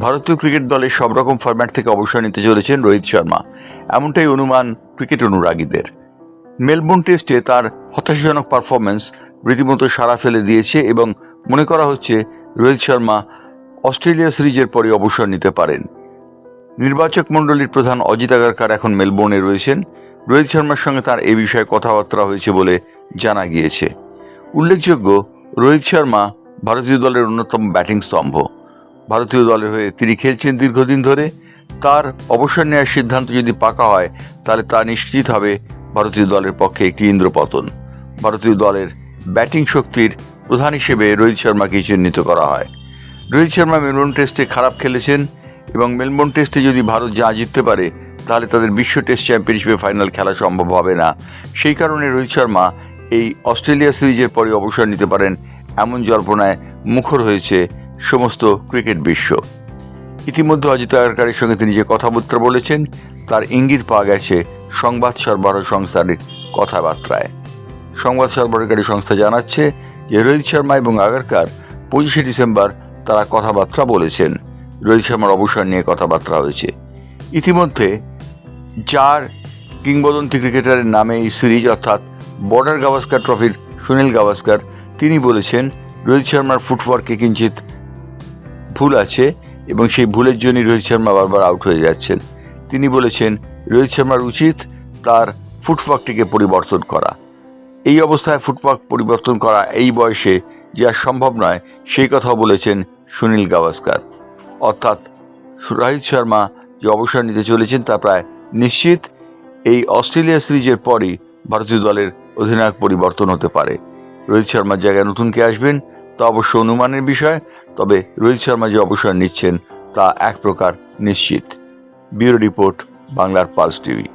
ভারতীয় ক্রিকেট দলের সব রকম ফরম্যাট থেকে অবসর নিতে চলেছেন রোহিত শর্মা। এমনটাই অনুমান ক্রিকেট অনুরাগীদের। মেলবোর্ন টেস্টে তার হতাশাজনক পারফরমেন্স রীতিমতো সাড়া ফেলে দিয়েছে এবং মনে করা হচ্ছে রোহিত শর্মা অস্ট্রেলিয়া সিরিজের পরে অবসর নিতে পারেন। নির্বাচক মণ্ডলীর প্রধান অজিত আগারকার এখন মেলবোর্নে রয়েছেন। রোহিত শর্মার সঙ্গে তার এই বিষয়ে কথাবার্তা হয়েছে বলে জানা গিয়েছে। উল্লেখযোগ্য, রোহিত শর্মা ভারতীয় দলের অন্যতম ব্যাটিং স্তম্ভ। ভারতীয় দলের হয়ে তিনি খেলছেন দীর্ঘদিন ধরে। তার অবসর নেওয়ার সিদ্ধান্ত যদি পাকা হয়, তাহলে তা নিশ্চিত হবে ভারতীয় দলের পক্ষে একটি ইন্দ্রপতন। ভারতীয় দলের ব্যাটিং শক্তির প্রধান হিসেবে রোহিত শর্মাকে চিহ্নিত করা হয়। রোহিত শর্মা মেলবোর্ন টেস্টে খারাপ খেলেছেন এবং মেলবোর্ন টেস্টে যদি ভারত যা জিততে পারে, তাহলে তাদের বিশ্ব টেস্ট চ্যাম্পিয়নশিপে ফাইনাল খেলা সম্ভব হবে না। সেই কারণে রোহিত শর্মা এই অস্ট্রেলিয়া সিরিজের পরে অবসর নিতে পারেন, এমন জল্পনায় মুখর হয়েছে সমস্ত ক্রিকেট বিশ্ব। ইতিমধ্যে অজিত আগারকারের সঙ্গে তিনি যে কথাবার্তা বলেছেন, তার ইঙ্গিত পাওয়া গেছে সংবাদ সরবরাহ সংস্থার কথাবার্তায়। সংবাদ সরবরাহকারী সংস্থা জানাচ্ছে যে, রোহিত শর্মা এবং আগারকার পঁচিশে ডিসেম্বর তারা কথাবার্তা বলেছেন। রোহিত শর্মার অবসর নিয়ে কথাবার্তা হয়েছে। ইতিমধ্যে চার কিংবদন্তি ক্রিকেটারের নামে এই সিরিজ, অর্থাৎ বর্ডার গাভাস্কার ট্রফির সুনীল গাভাস্কার, তিনি বলেছেন, রোহিত শর্মার ফুটওয়ার্কে কিঞ্চিত ভুল আছে এবং সেই ভুলের জন্যই রোহিত শর্মা বারবার আউট হয়ে যাচ্ছেন। তিনি বলেছেন, রোহিত শর্মার উচিত তার ফুটওয়ার্কটিকে পরিবর্তন করা। এই অবস্থায় ফুটওয়ার্ক পরিবর্তন করা এই বয়সে যে সম্ভব নয়, সেই কথাও বলেছেন সুনীল গাভাস্কার। অর্থাৎ রোহিত শর্মা যে অবসর নিতে চলেছেন তা প্রায় নিশ্চিত, এই অস্ট্রেলিয়া সিরিজের পরই ভারতীয় দলের অধিনায়ক পরিবর্তন হতে পারে। রোহিত শর্মার জায়গায় নতুন কে আসবেন তা অবশ্য অনুমানের বিষয় তবে রোহিত শর্মা যে অবসর নিচ্ছেন তা এক প্রকার নিশ্চিত। ব্যুরো রিপোর্ট, বাংলার পালস টিভি।